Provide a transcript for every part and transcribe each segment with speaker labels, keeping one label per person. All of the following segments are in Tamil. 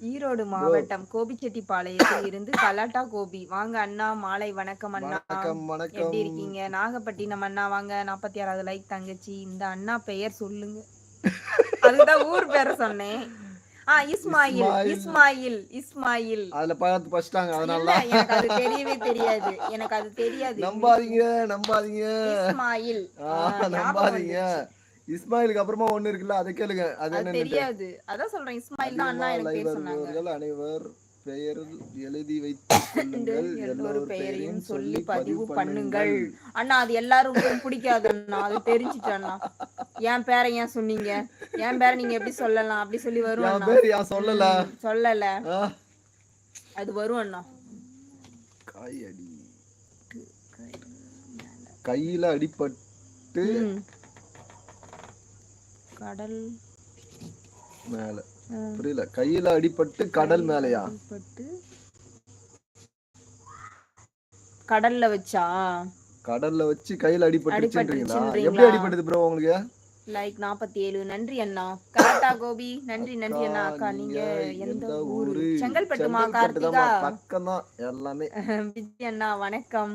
Speaker 1: ஈரோடு மாவட்டம் கோபிச்செட்டிப்பாளையத்தில் இருந்து கலாட்டா கோபி. வாங்க அண்ணா மாலை வணக்கம் அண்ணா. எப்படி இருக்கீங்க? நாகப்பட்டினம் அண்ணா வாங்க. நாற்பத்தி ஆறாவது லைக் தங்கச்சி. இந்த அண்ணா பெயர் சொல்லுங்க. அதுதான் ஊர் பேரை சொன்னேன். ஆ இஸ்மாயில்.
Speaker 2: இஸ்மாயில்.
Speaker 1: இஸ்மாயில்.
Speaker 2: அதுல பார்த்து பச்சிட்டாங்க அதனால
Speaker 1: எனக்கு அது தெரியவே தெரியாது. எனக்கு அது தெரியாது.
Speaker 2: நம்பாதீங்க நம்பாதீங்க.
Speaker 1: இஸ்மாயில்.
Speaker 2: நம்பாதீங்க. இஸ்மாயிலுக்கு அப்புறமா ஒண்ணு இருக்குல்ல அதை கேளுங்க. அது என்னன்னு
Speaker 1: தெரியாது. அதான் சொல்றேன் இஸ்மாயில் தான் அண்ணா எனக்கு பேர் சொன்னாங்க.
Speaker 2: அனைவர் பெயர் எழுதி வைத்துக் கொள்ளுங்கள்.
Speaker 1: எல்லோரு பெயரையும் சொல்லி பதிவு பண்ணுங்கள். அண்ணா அது எல்லாருக்கும் பிடிக்காது அண்ணா. அது தெரிஞ்சுட்டு அண்ணா. என் பேரை ஏன் சொன்னீங்க? என் பேரை நீங்க எப்படி சொல்லலாம்? அப்படி சொல்லி வரும் அண்ணா.
Speaker 2: சொல்லல?
Speaker 1: சொல்லல? அது வரும் அண்ணா.
Speaker 2: காயடி கையில அடிபட்டு.
Speaker 1: கடல்.
Speaker 2: மேல. புரியல. கையில அடிபட்டு கடல் மேலயா?
Speaker 1: கடல்ல வச்சா?
Speaker 2: கடல்ல வச்சு கையில அடிபட்டுச்சுன்றீங்களா? எப்படி அடிபட்டது ப்ரோ உங்களுக்கு?
Speaker 1: லைக் நாற்பத்தி ஏழு நன்றி அண்ணா. கரெக்டா கோபி. நன்றி நன்றி அண்ணா. அக்கா நீங்க எந்த ஊரு? செங்கல்பட்டுமா கார்த்திகா?
Speaker 2: பக்கம் தான் எல்லாமே.
Speaker 1: விஜய் அண்ணா வணக்கம்.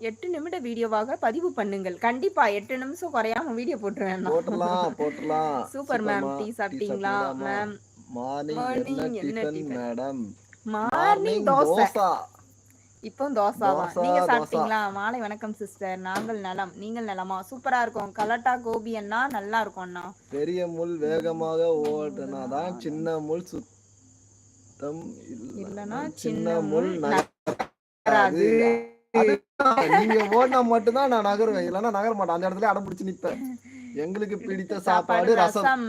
Speaker 1: எட்டு நிமிட வீடியோவாக பதிவு பண்ணுங்கள். கண்டிப்பா எட்டு நிமிஷம் குறையாம வீடியோ போட்டுருவேன்.
Speaker 2: போட்டலாம் போட்டலாம்
Speaker 1: சூப்பர் மேம் டீ சாப்பிட்டீங்களா? மேம்
Speaker 2: மார்னிங் என்ன டிஃபன்? Madam
Speaker 1: morning dosa. இப்போ தோசாவா
Speaker 2: தோசை,
Speaker 1: நீங்க. சாப்பிட்டீங்களா? மாலை வணக்கம் சிஸ்டர் நாங்கள் நலம். நீங்கள் நலமா? சூப்பரா இருக்கும். கலட்டா கோபி அண்ணா நல்லா இருக்கும் அண்ணா.
Speaker 2: பெரிய முள் வேகமாக ஓடுனாதான் சின்ன முள் சுத்தம்
Speaker 1: இல்லனா சின்ன முள்
Speaker 2: நகராது. நீங்க ஓடினா மட்டும்தான் நான் நகருவேன். இல்லைன்னா நகர மாட்டேன். அந்த இடத்துல அடம் பிடிச்சு நிப்பேன். எங்களுக்கு பிடித்த சாப்பாடு ரசம்.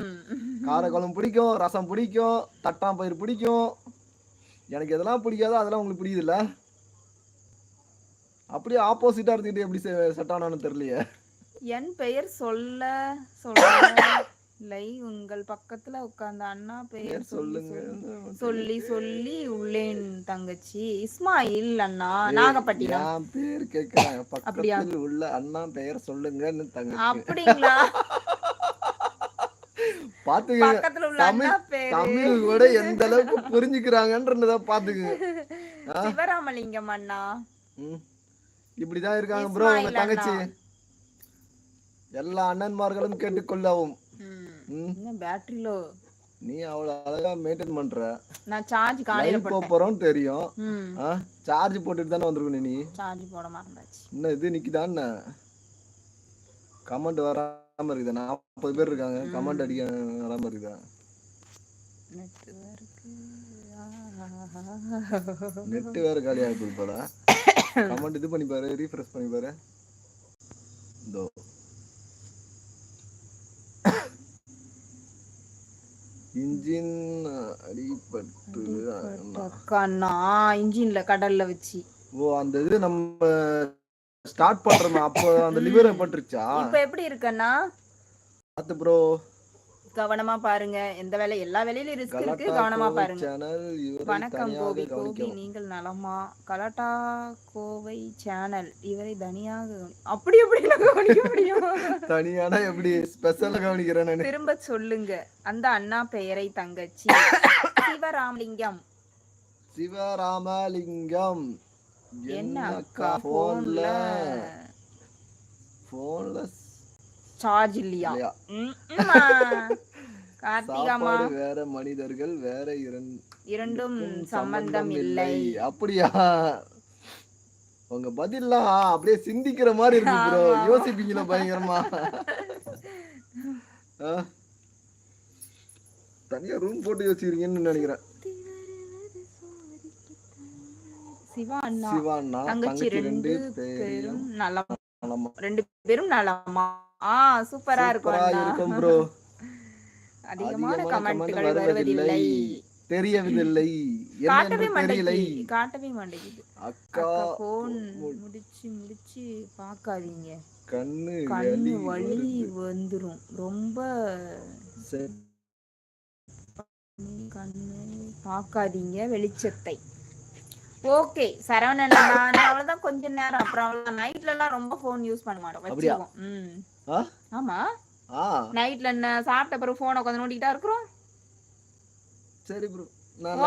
Speaker 2: காரக்குழம்பு பிடிக்கும் ரசம் பிடிக்கும் தட்டாம்பயிர் பிடிக்கும். எனக்கு எதெல்லாம் பிடிக்காதோ அதெல்லாம் உங்களுக்கு பிடிக்குதுல்ல அப்படியே ஆப்போசிட்டா இருந்துட்டு எப்படி செட் ஆனான்னு தெரியலையே.
Speaker 1: என் பெயர் சொல்ல சொல்ல. லை உங்கள் பக்கத்துல உட்கார்ந்த அண்ணா பெயர்
Speaker 2: பேர்
Speaker 1: சொல்லுங்க. சொல்லி சொல்லி உள்ளேன் தங்கச்சி. இஸ்மாயில் அண்ணா நாகப்பட்டினம்.
Speaker 2: பேர் கேக்குறாங்க? பக்கத்தில் உள்ள அண்ணா பெயர் சொல்லுங்கன்னு தங்க
Speaker 1: அப்படிங்களா?
Speaker 2: பாத்துக்கங்க
Speaker 1: பக்கத்துல உள்ள
Speaker 2: தமிழ் கூட எந்த அளவுக்கு புரிஞ்சுக்கிறாங்கன்றத பாத்துக்குங்க
Speaker 1: சிவராமலிங்கம் அண்ணா.
Speaker 2: இப்படிதான் இருக்காங்க ப்ரோ உங்க தங்கச்சி. எல்லா அண்ணன்மார்களும் கேட்டுக்கொள்ளவும்.
Speaker 1: ம்.
Speaker 2: ம்.
Speaker 1: என்ன பேட்டரிலோ?
Speaker 2: நீ அவ்வளவு அழகா மெயின்டைன் பண்ற.
Speaker 1: நான் சார்ஜ் காலையில போட்டேன்.
Speaker 2: போறோம் தெரியும். சார்ஜ் போட்டுட்டு தானே வந்திருக்கணும் நீ.
Speaker 1: சார்ஜ் போட மறந்தாச்சு.
Speaker 2: என்ன இது நிக்குதா என்ன? கமெண்ட் வராம இருக்குதா. நாற்பது பேர் இருக்காங்க. கமெண்ட் அடிக்க வராம இருக்குதா. நெட் வேற காலியா இருக்கு போல. கமெண்ட் இது பண்ணி பாரு ரீஃப்ரெஷ் பண்ணி பாரு இதோ. இன்ஜின் அடிபட்டு
Speaker 1: அண்ணா இன்ஜின்ல கடல்ல வச்சு.
Speaker 2: ஓ அந்த இது நம்ம ஸ்டார்ட் பண்றோமே அப்போ அந்த லிவர் பட்டுருச்சா?
Speaker 1: இப்ப எப்படி இருக்கண்ணா
Speaker 2: பார்த்து ப்ரோ
Speaker 1: கவனமா பாருங்க. எந்த வேலை எல்லா வேலையிலும் ரிஸ்க் இருக்கு. கவனமா பாருங்க. வணக்கம்
Speaker 2: தனியாக
Speaker 1: கோபி நீங்கள் நலமா? கலாட்டா கோவை சேனல் இவரை தனியாக அப்படி எப்படி கவனிக்க முடியும்.
Speaker 2: தனியானா எப்படி? ஸ்பெஷலா கவனிக்கிறேன்
Speaker 1: திரும்ப சொல்லுங்க. அந்த அண்ணா பெயரை தங்கச்சி. சிவராமலிங்கம்.
Speaker 2: சிவராமலிங்கம்.
Speaker 1: என்ன அக்கா
Speaker 2: போன்ல
Speaker 1: போன்ல சார்ஜ் இல்லையா. கார்த்திகாமா
Speaker 2: வேற மனிதர்கள் வேற இரண்டு
Speaker 1: இரண்டும் சம்பந்தம் இல்லை.
Speaker 2: அப்படியா? உங்க பதில்லாம் அப்படியே சிந்திக்கிற மாதிரி இருக்கு ப்ரோ. யோசிப்பீங்களா பயங்கரமா? தனியா ரூம் போட்டு யோசிக்கிறீங்கன்னு நினைக்கிறேன்.
Speaker 1: சிவா அண்ணா. தங்கச்சி ரெண்டு
Speaker 2: பேரும்
Speaker 1: நலமா. ரெண்டு பேரும் நலமா? ஆ சூப்பரா இருக்கும்
Speaker 2: ப்ரோ
Speaker 1: அதிகமான கமெண்ட்கள் வருவதில்லை.
Speaker 2: தெரியவில்லை
Speaker 1: காட்டவே மாட்டேங்குது. காட்டவே மாட்டேங்குது.
Speaker 2: அக்கா
Speaker 1: போன் முடிச்சு முடிச்சு பாக்காதீங்க
Speaker 2: கண்ணு
Speaker 1: கண்ணு
Speaker 2: வலி
Speaker 1: வந்துரும். ரொம்ப. கண்ணு பார்க்காதீங்க. வெளிச்சத்தை. ஓகே சரவணன் நான் அவ்வளவுதான் கொஞ்ச நேரம். அப்புறம் அவ்வளவுதான். நைட்ல எல்லாம் ரொம்ப போன் யூஸ் பண்ண மாட்டோம்? வச்சிருவோம்? ஆமா. நைட்ல என்ன சாப்பிட்ட பிறகு போனை உட்காந்து நோண்டிக்கிட்டா இருக்கிறோம்?
Speaker 2: சரி ப்ரோ நான்